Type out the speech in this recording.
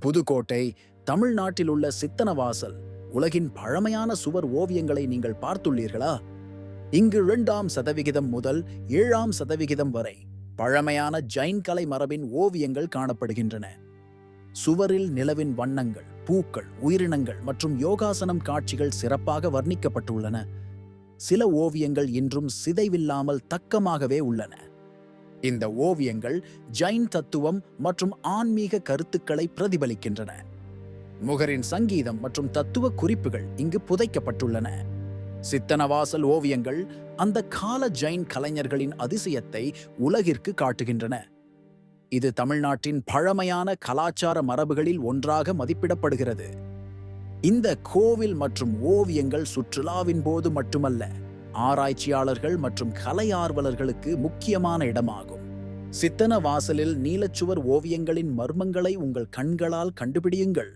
புதுக்கோட்டை தமிழ்நாட்டில் உள்ள சித்தனவாசல் உலகின் பழமையான சுவர் ஓவியங்களை நீங்கள் பார்த்துள்ளீர்களா? இங்கு இரண்டாம் சதவிகிதம் முதல் ஏழாம் சதவிகிதம் வரை பழமையான ஜைன் கலை மரபின் ஓவியங்கள் காணப்படுகின்றன. சுவரில் நிலவின் வண்ணங்கள் பூக்கள் உயிரினங்கள் மற்றும் யோகாசனம் காட்சிகள் சிறப்பாக வர்ணிக்கப்பட்டுள்ளன. சில ஓவியங்கள் இன்றும் சிதைவில்லாமல் தக்கமாகவே உள்ளன. இந்த ஓவியங்கள் ஜைன் தத்துவம் மற்றும் ஆன்மீக கருத்துக்களை பிரதிபலிக்கின்றன. முகரின் சங்கீதம் மற்றும் தத்துவ குறிப்புகள் இங்கு புதைக்கப்பட்டுள்ளன. சித்தனவாசல் ஓவியங்கள் அந்த கால ஜைன் கலைஞர்களின் அதிசயத்தை உலகிற்கு காட்டுகின்றன. இது தமிழ்நாட்டின் பழமையான கலாச்சார மரபுகளில் ஒன்றாக மதிப்பிடப்படுகிறது. இந்த கோவில் மற்றும் ஓவியங்கள் சுற்றுலாவின் போது மட்டுமல்ல ஆராய்ச்சியாளர்கள் மற்றும் கலை ஆர்வலர்களுக்கு முக்கியமான இடமாகும். சித்தன வாசலில் நீலச்சுவர் ஓவியங்களின் மர்மங்களை உங்கள் கண்களால் கண்டுபிடியுங்கள்.